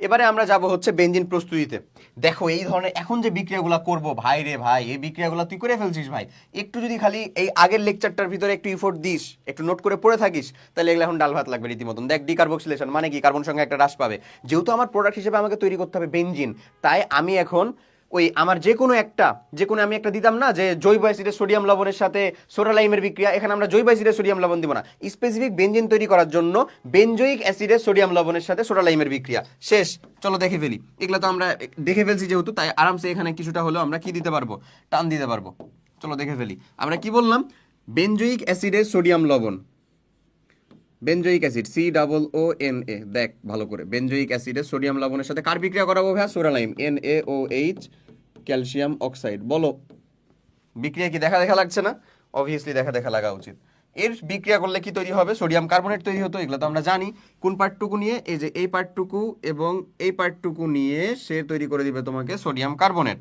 এবারে আমরা যাব হচ্ছে বেঞ্জিন প্রস্তুতিতে। দেখো, এই ধরনের এখন যে বিক্রিয়াগুলো করব, ভাই রে ভাই, এই বিক্রিয়াগুলো তুই করে ফেলছিস ভাই। একটু যদি খালি এই আগের লেকচারটার ভিতরে একটু ইফোর্ট দিস, একটু নোট করে পড়ে থাকিস, তাহলে এগুলো এখন ডাল ভাত লাগবে রীতিমতন। দেখ ডিকার্বক্সিলেশন মানে কি? কার্বন সংখ্যা একটা হ্রাস পাবে। যেহেতু আমার প্রোডাক্ট হিসেবে আমাকে তৈরি করতে হবে বেঞ্জিন তাই আমি এখন ওই আমার যে কোনো একটা, যে কোনো আমি একটা দিতাম না যে জৈব অ্যাসিডের সোডিয়াম লবণের সাথে সোডালাইমের বিক্রিয়া, এখানে আমরা জৈব অ্যাসিডের সোডিয়াম লবণ দিব না। স্পেসিফিক বেঞ্জিন তৈরি করার জন্য বেনজয়িক অ্যাসিডের সোডিয়াম লবণের সাথে সোডালাইমের বিক্রিয়া। শেষ, চলো দেখে ফেলি। এগুলো তো আমরা দেখে ফেলছি যেহেতু, তাই আরামসে এখানে কিছুটা হলেও আমরা কি দিতে পারব? টান দিতে পারব। চলো দেখে ফেলি। আমরা কি বললাম? বেনজয়িক অ্যাসিডের সোডিয়াম লবণ। Benzoic acid C double O N A দেখ, ভালো করে। বেনজয়িক অ্যাসিডের সোডিয়াম লবণের সাথে কার বিক্রিয়া করাবো ভাইয়া? Soda lime N A O H calcium oxide, বলো। বিক্রিয়া কি দেখা দেখা লাগছে না? অবভিয়াসলি দেখা দেখা লাগা উচিত। এর বিক্রিয়া করলে কি তৈরি হবে? সোডিয়াম কার্বনেট তৈরি হতো, এগুলো তো আমরা জানি। কোন পার্টটুকু নিয়ে? এই যে এই পার্টটুকু এবং এই পার্টটুকু নিয়ে সে তৈরি করে দিবে তোমাকে sodium carbonate.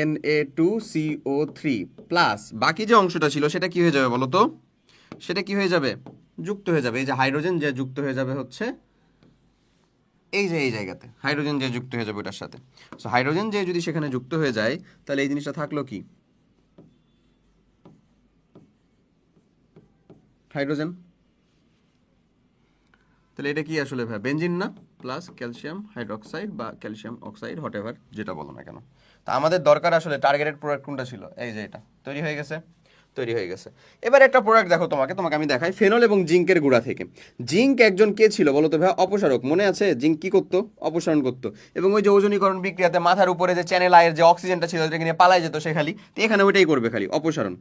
N A two C O three plus বাকি যে অংশটা ছিল, সেটা কি হয়ে যাবে বলো তো? সেটা কি হয়ে যাবে? যুক্ত হয়ে যাবে। এই যে হাইড্রোজেন যে যুক্ত হয়ে যাবে হচ্ছে এই যে, এই জায়গাতে, হাইড্রোজেন যে যুক্ত হয়ে যাবে ওটার সাথে। সো হাইড্রোজেন যে যদি সেখানে যুক্ত হয়ে যায়, তাহলে এই জিনিসটা থাকল কি? হাইড্রোজেন। তাহলে এটা কি আসলে ভাই? বেঞ্জিন না? প্লাস ক্যালসিয়াম হাইড্রোক্সাইড বা ক্যালসিয়াম অক্সাইড হোয়াট যেটা বলো না কেন। তা আমাদের দরকার আসলে টার্গেটেড প্রোডাক্ট কোনটা ছিল? এই যে এটা, তৈরি হয়ে গেছে। তৈরি হয়ে গেছে। এবার একটা প্রোডাক্ট দেখো তোমাকে তোমাকে আমি দেখাই। ফেনল এবং জিঙ্কের গুঁড়া থেকে। জিঙ্ক একজন কে ছিল বলো তো ভাই? অপসারক। মনে আছে? জিঙ্ক কি করতো? অপসারণ করতো। এবং ওই যে ওজনীকরণ বিক্রিয়াতে মাথার উপরে যে চ্যানেল আয়ের যে অক্সিজেনটা ছিল যেটাকে নিয়ে পালাই যেত সে খালি, তো এখানে ওইটাই করবে খালি। অপসারণ।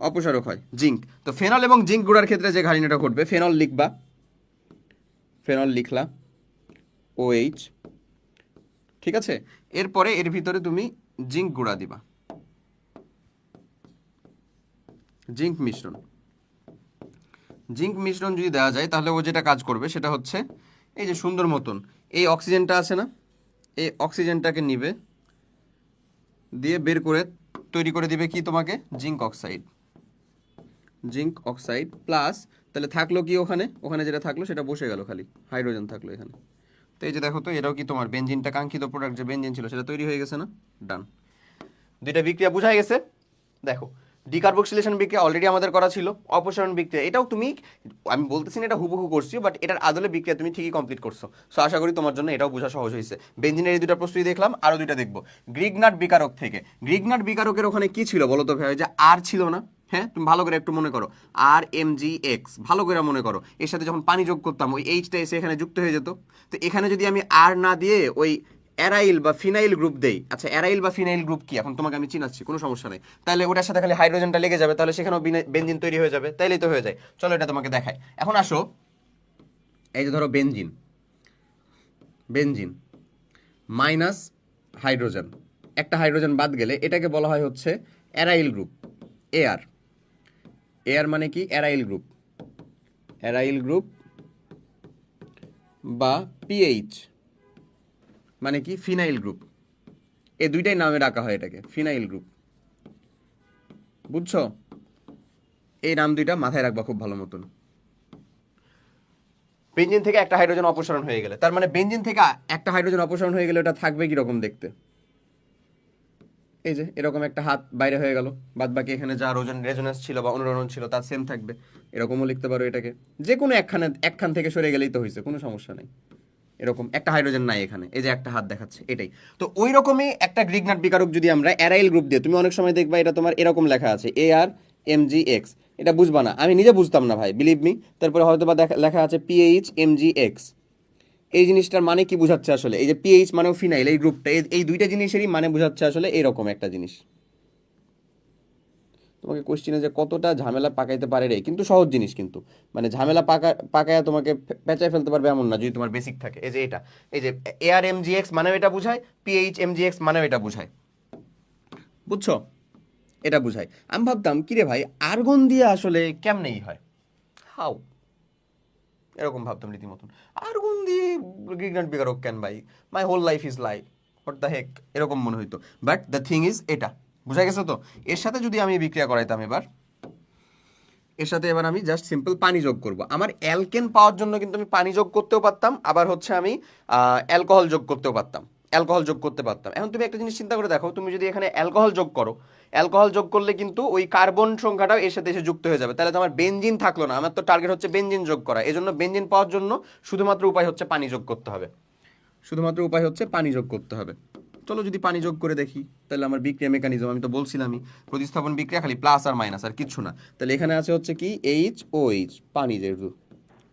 অপসারক হয়। জিঙ্ক তো ফেনল এবং জিঙ্ক গুঁড়ার ক্ষেত্রে যে ঘাড়িনাটা ঘটবে ফেনল লিখবা। ফেনল লিখলা। ও এইচ ঠিক আছে? এরপরে এর ভিতরে তুমি জিঙ্ক গুঁড়া দিবা। জিঙ্ক মিশ্রণ। জিঙ্ক মিশ্রণ যদি দেওয়া যায়, তাহলে ও যেটা কাজ করবে, সেটা হচ্ছে এই যে সুন্দর মতন, এই অক্সিজেনটা আছে না, এই অক্সিজেনটাকে নিবে, দিয়ে বের করে তৈরি করে দিবে কি তোমাকে? Zinc oxide. Zinc oxide plus, তাহলে থাকল কি ওখানে? ওখানে যেটা থাকল, সেটা বসে গেল খালি, হাইড্রোজেন থাকল এখানে। তো এই যে দেখো তো, এটাও কি তোমার বেঞ্জিনটা কাঙ্ক্ষিত প্রোডাক্ট যে বেঞ্জিন ছিল, সেটা তৈরি হয়ে গেছে না? ডান দুইটা বিক্রিয়া বোঝা গেছে। দেখো ডিকার্বক্সিলেশন বিক্রিয়া অলরেডি আমাদের করা ছিল, অপসারণ বিক্রিয়া, এটাও তুমি, আমি বলতেছি না এটা হুবহু করছি বাট এটার আদলে বিক্রিয়া তুমি ঠিকই কমপ্লিট করছ। সো আশা করি তোমার জন্য এটাও বোঝা সহজ হয়েছে। বেঞ্জিনের এই দুটা প্রস্তুতি দেখলাম, আরও দুইটা দেখব। গ্রিগনাট বিকারক থেকে, গ্রিগনাট বিকারকের ওখানে কি ছিল বলো তো ভাই? যে আর ছিল না হ্যাঁ? তুমি ভালো করে একটু মনে করো। আর এম জি এক্স ভালো করে মনে করো। এর সাথে যখন পানি যোগ করতাম, ওই এইচটা এসে এখানে যুক্ত হয়ে যেত। তো এখানে যদি আমি আর না দিয়ে ওই অ্যারাইল বা ফিনাইল গ্রুপ দেই। আচ্ছা অ্যারাইল বা ফিনাইল গ্রুপ কি? এখন তোমাকে আমি চিনাচ্ছি, কোনো সমস্যা নেই। তাহলে ওটার সাথে খালি হাইড্রোজেনটা লেগে যাবে, তাহলে সেখানেও বেঞ্জিন তৈরি হয়ে যাবে। তাইলেই তো হয়ে যায়। চলো এটা তোমাকে দেখাই। এখন আসো। এই যে ধরো বেঞ্জিন বেঞ্জিন মাইনাস হাইড্রোজেন। একটা হাইড্রোজেন বাদ গেলে এটাকে বলা হয় হচ্ছে অ্যারাইল গ্রুপ এআর এআর মানে কি? Aryl group. অ্যারাইল গ্রুপ বা পিএইচ মানে কি? Phenyl group. এই দুইটাই নামে ডাকা হয় এটাকে, ফিনাইল গ্রুপ। বুঝছ? এই নাম দুইটা মাথায় রাখবা খুব ভালো মতন। বেঞ্জিন থেকে একটা হাইড্রোজেন অপসারণ হয়ে গেলে। তার মানে বেঞ্জিন থেকে একটা হাইড্রোজেন অপসারণ হয়ে গেলে ওটা থাকবে কীরকম দেখতে? এই যে, এরকম একটা হাত বাইরে হয়ে গেল। বাদ বাকি এখানে যা রোজন, রেজোনেন্স ছিল বা অনুরণন ছিল, তার সেম থাকবে। এরকমও লিখতে পারো এটাকে। যে কোনো একখানে, একখান থেকে সরে গেলেই তো হয়েছে কোনো সমস্যা নেই। এরকম, একটা হাইড্রোজেন নাই এখানে, এই যে একটা হাত দেখাচ্ছে, এটাই। তো ওই রকমই একটা গ্রিগনাট বিকারক যদি আমরা অ্যারাইল গ্রুপ দিয়ে, তুমি অনেক সময় দেখবা এটা তোমার এরকম লেখা আছে এ আর এম জি এক্স এটা বুঝবা না, আমি নিজে বুঝতাম না ভাই বিলিভ মি তারপরে হয়তো বা লেখা আছে পিএইচ এম জি এক্স এই জিনিসটার মানে কি বোঝাচ্ছে আসলে? এই যে পিএইচ মানেও ফিনাইল এই গ্রুপটা এই দুইটা জিনিসেরই মানে বোঝাচ্ছে আসলে এরকম একটা জিনিস। তোমাকে কোশ্চিনে যে কতটা ঝামেলা পাকাইতে পারে রে? কিন্তু সহজ জিনিস কিন্তু। মানে ঝামেলা পাকা, পাকায়া তোমাকে পেঁচায় ফেলতে পারবে এমন না, যদি তোমার বেসিক থাকে। এই যে এটা, এই যে এ আর এম জি এক্স মানেও এটা বুঝায় পিএইচ এম জি এক্স মানেও এটা বুঝায়। বুঝছ? এটা বুঝায়। আমি ভাবতাম, কিরে ভাই আর্গন দিয়ে আসলে কেমনেই হয়? হাউ এরকম ভাবতাম রীতিমতন। আর্গন দিয়ে গ্রিগনাট বিকারক কেন ভাই? My whole life is life what the heck এরকম মনে হইতো। বাট দ্য থিং ইজ এটা। বুঝা গেছে তো? এর সাথে যদি আমি বিক্রিয়া করাইতাম এবার, এর সাথে এবার আমি জাস্ট সিম্পল পানি যোগ করব। আমার অ্যালকেন পাওয়ার জন্য কিন্তু আমি পানি যোগ করতেও পারতাম, আবার হচ্ছে আমি অ্যালকোহল যোগ করতেও পারতাম, অ্যালকোহল যোগ করতে পারতাম। এখন তুমি একটা জিনিস চিন্তা করে দেখো, তুমি যদি এখানে অ্যালকোহল যোগ করো, অ্যালকোহল যোগ করলে কিন্তু ওই কার্বন সংখ্যাটাও এর সাথে এসে যুক্ত হয়ে যাবে। তাহলে তো আমার বেনজিন থাকল না, আমার তো টার্গেট হচ্ছে বেঞ্জিন যোগ করা। এই জন্য বেনজিন পাওয়ার জন্য শুধুমাত্র উপায় হচ্ছে পানি যোগ করতে হবে। শুধুমাত্র উপায় হচ্ছে পানি যোগ করতে হবে। চলো যদি পানি যোগ করে দেখি। তাহলে আমার বিক্রিয়া মেকানিজম আমি তো বলছিলামই, প্রতিস্থাপন বিক্রিয়া খালি প্লাস আর মাইনাস আর কিচ্ছু না। তাহলে এখানে আছে হচ্ছে কি এইচ ও এইচ পানি যেহেতু।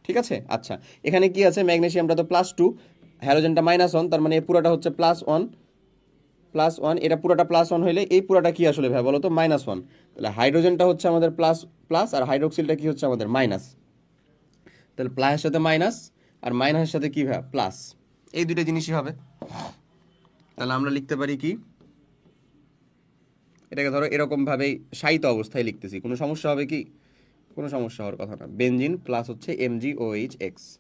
ঠিক আছে? আচ্ছা এখানে কি আছে? ম্যাগনেসিয়ামটা তো প্লাস টু হ্যালোজেনটা মাইনাস ওয়ান তার মানে এই পুরোটা হচ্ছে প্লাস ওয়ান প্লাস ওয়ান এটা পুরোটা প্লাস ওয়ান হইলে এই পুরোটা কি আসলে ভাই বলো তো মাইনাস ওয়ান তাহলে হাইড্রোজেনটা হচ্ছে আমাদের প্লাস প্লাস আর হাইড্রোক্সিলটা কি হচ্ছে আমাদের মাইনাস তাহলে প্লাসের সাথে মাইনাস আর মাইনাসের সাথে কি ভাই? প্লাস এই দুইটা জিনিসই হবে। তাহলে আমরা লিখতে পারি কি? এটাকে ধরো এরকম ভাবেই শায়িত অবস্থায় লিখতেছি। কোনো সমস্যা হবে কি? কোনো সমস্যা হওয়ার কথা না। বেঞ্জিন প্লাস হচ্ছে M G O H X.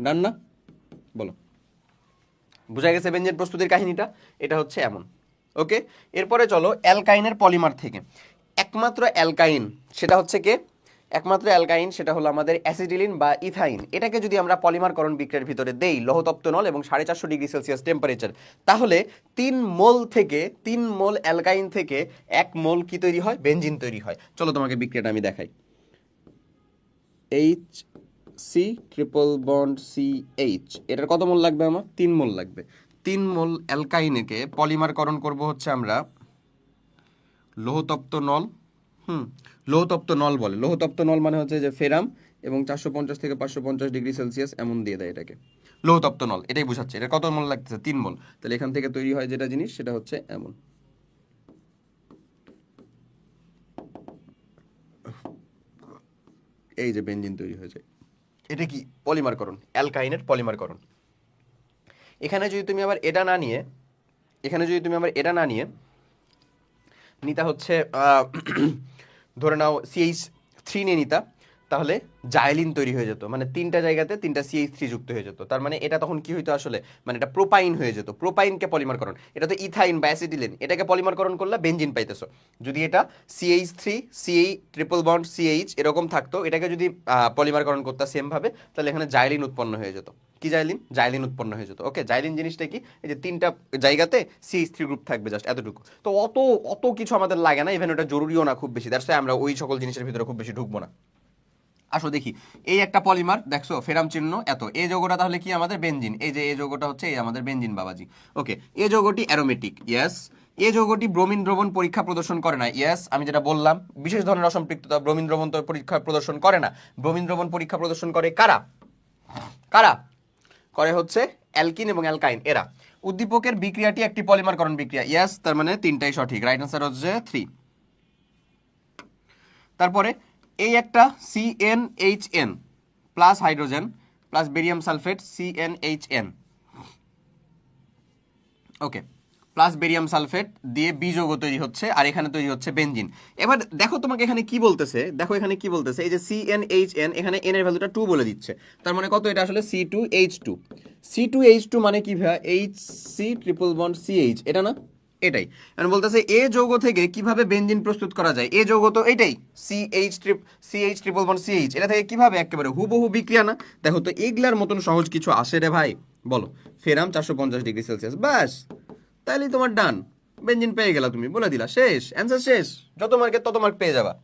Done না? বলো। বোঝা গেছে বেঞ্জিন প্রস্তুতির কাহিনীটা? এটা হচ্ছে এমন। ওকে? এরপরে চলো অ্যালকাইনের পলিমার থেকে। একমাত্র অ্যালকাইন, সেটা হচ্ছে কে? একমাত্র অ্যালকাইন সেটা হলো আমাদের অ্যাসিডিলিন বা ইথাইন। এটাকে যদি আমরা পলিমারকরণ বিক্রিয়ার ভিতরে দেই, লৌহতপ্ত নল এবং সাড়ে চারশো ডিগ্রি সেলসিয়াস টেম্পারেচার তাহলে তিন মোল থেকে, তিন মোল অ্যালকাইন থেকে এক মোল কি তৈরি হয়? বেঞ্জিন তৈরি হয়। চলো তোমাকে বিক্রিয়াটা আমি দেখাই। H C triple bond C H এটার কত মোল লাগবে আমার? তিন মোল লাগবে। তিন মোল অ্যালকাইনেকে পলিমারকরণ করব হচ্ছে আমরা লোহতপ্ত নল হুম। লোহতপ্ত নল বলে। লোহতপ্ত নল মানে হচ্ছে যে ফেরাম এবং চারশো পঞ্চাশ থেকে পাঁচশো পঞ্চাশ ডিগ্রি সেলসিয়াস এমন দিয়ে দেয় এটাকে। লোহতপ্ত নল, এটাই বোঝাচ্ছে। এটা কত মোল লাগতেছে? তিন মোল তাহলে এখান থেকে তৈরি হয় যেটা জিনিস, সেটা হচ্ছে এমন। এই যে বেঞ্জিন তৈরি হয়ে যায় এটা কি পলিমারকরণ? অ্যালকাইনের পলিমারকরণ। এখানে যদি তুমি আবার এটা না নিয়ে, এখানে যদি তুমি আবার এটা না নিয়ে, নিতা হচ্ছে ধরে নাও সিএইচ থ্রি নিয়ে নিতা। তাহলে জাইলিন তৈরি হয়ে যেত। মানে তিনটা জায়গাতে তিনটা সিএইচ থ্রি যুক্ত হয়ে যেত। তার মানে এটা তখন কি হইতো আসলে? মানে এটা প্রোপাইন হয়ে যেত। প্রোপাইনকে পলিমারকরণ এটা তো ইথাইন বা অ্যাসিডিলিন এটাকে পলিমারকরণ করলে বেঞ্জিন পাইতেছো। যদি এটা C H three C H triple bond C H এরকম থাকতো, এটাকে যদি পলিমারকরণ করতে সেম ভাবে, তাহলে এখানে জাইলিন উৎপন্ন হয়ে যেত। কি জাইলিন? জাইলিন উৎপন্ন হয়ে যেত। ওকে জাইলিন জিনিসটা কি? এই যে তিনটা জায়গাতে সিএইচ থ্রি গ্রুপ থাকবে জাস্ট এতটুকু। তো অত অত কিছু আমাদের লাগে না ইভেন ওটা জরুরিও না খুব বেশি। দ্যাটস আমরা ওই সকল জিনিসের ভিতরে খুব বেশি ঢুকবো না। আসো দেখি। এই একটা পলিমার, দেখছ? ফেরাম চিহ্ন এত। এই যৌগটা তাহলে কি আমাদের বেঞ্জিন এই যে এই যৌগটা হচ্ছে এই আমাদের বেঞ্জিন বাবাজি। ওকে, এই যৌগটি অ্যারোমেটিক ইয়েস এ যৌগটি ব্রোমিন দ্রবণ পরীক্ষা প্রদর্শন করে না ইয়েস আমি যেটা বললাম, বিশেষ ধরনের অসম্পৃক্ততা ব্রোমিন দ্রবণ তো পরীক্ষা প্রদর্শন করে না। ব্রোমিন দ্রবণ পরীক্ষা প্রদর্শন করে কারা? কারা? করে হচ্ছে অ্যালকিন এবং অ্যালকাইন, এরা। উদ্দীপকের বিক্রিয়াটি একটি পলিমারকরণ বিক্রিয়া ইয়েস তার মানে তিনটাই সঠিক। রাইট আনসার হচ্ছে থ্রি তারপরে এই একটা C N H N plus hydrogen plus barium sulphate C N H N okay plus barium sulphate দিয়ে বিযোগ তৈরি হচ্ছে আর এখানে তৈরি হচ্ছে বেঞ্জিন এবার দেখো তোমাকে এখানে কি বলতেছে, দেখো এখানে কি বলতেছে, এই যে সি এন এইচ এন এখানে এন এর ভ্যালুটা টু বলে দিচ্ছে। তার মানে কত এটা আসলে C two H two C two H two মানে কি ভাই H C triple bond C H এটা না? এটাই। মানে বলতেছে, এ যৌগ থেকে কীভাবে বেঞ্জিন প্রস্তুত করা যায়? এ যৌগ তো এটাই C H trip C H triple one C H এটা থেকে কীভাবে একেবারে হুবহু বিক্রিয়া না? দেখো তো, এগুলার মতন সহজ কিছু আসে রে ভাই। বলো, ফেরাম চারশো পঞ্চাশ ডিগ্রি সেলসিয়াস, ব্যাস। তাহলেই তোমার ডান। বেঞ্জিন পেয়ে গেলা তুমি, বলে দিলা, শেষ, অ্যান্সার শেষ। যত মার্কেট তত মার্ক পেয়ে যাবা।